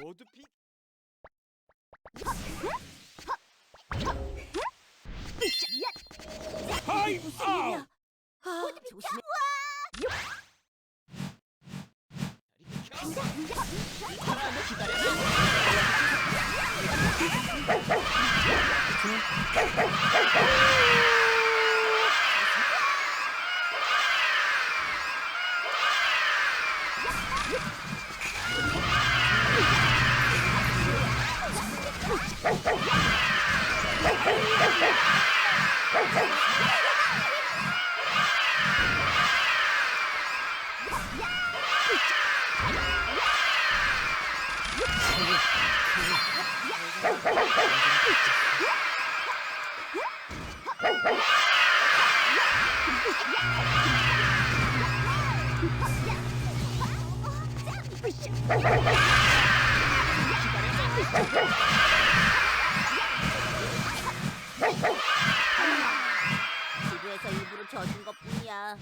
모두 비 하이 아! 아. Yeah. 지구에서 일부러 젖은 것뿐이야.